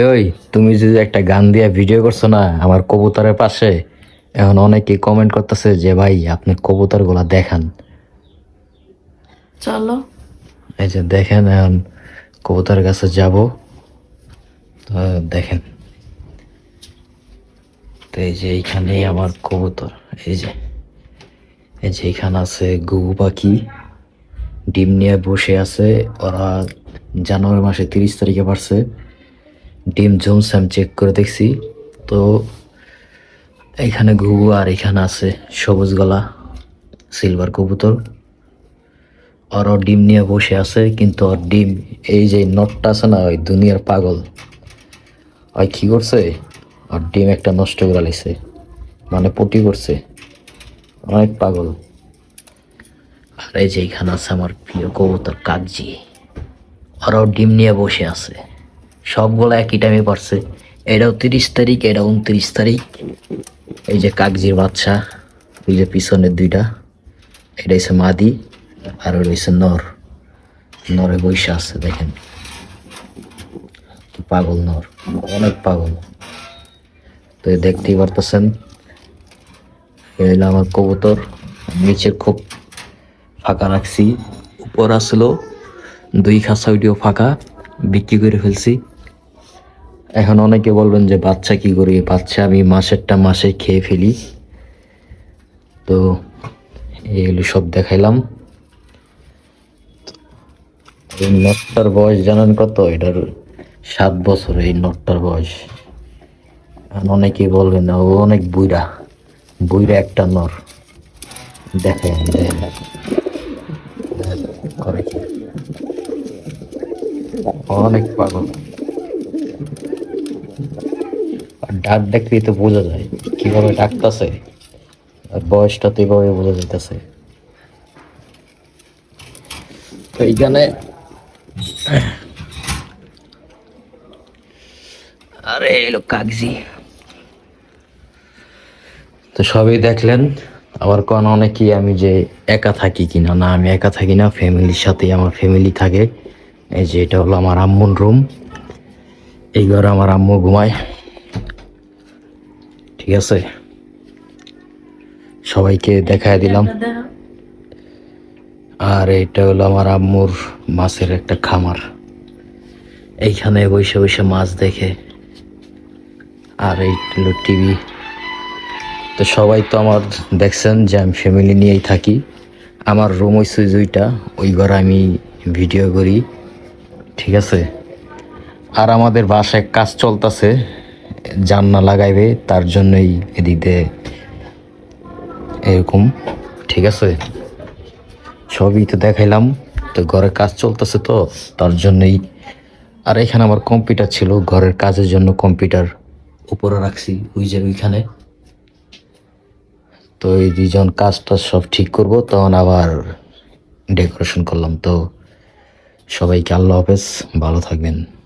ওই ওই তুমি যে একটা গান দিয়া ভিডিও করছ না আমার কবুতরের পাশে এখন অনেকে কমেন্ট করতেছে যে ভাই আপনি কবুতরগুলা দেখান। চলো। এই যে দেখেন এখন কবুতরের কাছে যাব। তো দেখেন। তো এই যে এইখানেই আমার কবুতর এই যে। এই যে এইখানে আছে গুগু পাখি। ডিম নিয়ে বসে আছে ওরা জানুয়ারি মাসে তিরিশ তারিখে পারছে ডিম জমছে আমি চেক করে দেখছি। তো এখানে ঘুঘু আর এখানে আছে সবুজ গলা সিলভার কবুতর। ওরও ডিম নিয়ে বসে আছে, কিন্তু ওর ডিম, এই যে নটটা আছে না, ওই দুনিয়ার পাগল। ওই কি করছে? আর ডিম একটা নষ্ট করে লাইছে মানে পটি করছে। অনেক পাগল। আর এই যে এখানে আছে আমার প্রিয় কবুতর কাকজি। ওরাও ডিম নিয়ে বসে আছে। সবগুলো একই টাইমে পারছে এটাও তিরিশ তারিখ এটা উনত্রিশ তারিখ। এই যে কাগজির বাচ্চা ওই যে পিছনের দুইটা, এটা হচ্ছে মাদি আর হচ্ছে নর। নরে বৈশা আছে, দেখেন। পাগল নর, অনেক পাগল। তো এই দেখতেই পারতেছেন এই হলো আমার কবুতর। নিচে খুব ফাঁকা রাখছি। উপর আসলো, দুই খাঁচা ওইটিও ফাঁকা, বিক্রি করে ফেলছি। এখন অনেকে বলবেন যে, বাচ্চা কি করি? বাচ্চা আমি মাসেরটা মাসে খেয়ে ফেলি। তো এগুলো সব দেখাইলাম। এই নটটার বয়স জানেন কত? এটার সাত বছর এই নটটার বয়স। অনেকেই বলবেন, ও অনেক বুইরা বুইরা একটা নর। দেখেন অনেক পাগল। আর ডাক দেখলেই তো বোঝা যায় কীভাবে ডাকতেছে, আর বয়সটা তো এভাবে বোঝা যাইতেছে। তো এইখানে আরে এলো কাগজি তো সবই দেখলেন, আবার কোন অনেকেই আমি যে একা থাকি কিনা, না আমি একা থাকি না ফ্যামিলির সাথে আমার ফ্যামিলি থাকে। এই যে এটা হলো আমার আম্মুর রুম এই ঘরে আমার আম্মু ঘুমায়। ঠিক আছে? সবাইকে দেখায় দিলাম। আর এটা হলো আমার আম্মুর মাছের একটা খামার। এইখানে বসে বসে মাছ দেখে। আর এই হলো টিভি। তো সবাই তো আমার দেখছেন যে আমি ফ্যামিলি নিয়েই থাকি। আমার রুম ওই দুইটা, ওই ঘরে আমি ভিডিও করি। ঠিক আছে? আর আমাদের বাসায় কাজ চলতেছে জান্না লাগাইবে, তার জন্যই এদিক দিয়ে এরকম, ঠিক আছে? সবই তো দেখাইলাম, তো ঘরে কাজ চলতেছে তো, তার জন্যই। আর এখানে আমার কম্পিউটার ছিল, ঘরের কাজের জন্য কম্পিউটার উপরে রাখছি, ওই যে ওইখানে। তো এই দুইজন কাজটা সব ঠিক করব, তখন আবার ডেকোরেশন করলাম, তো সবাইকে আল্লাহ হাফেজ, ভালো থাকবেন।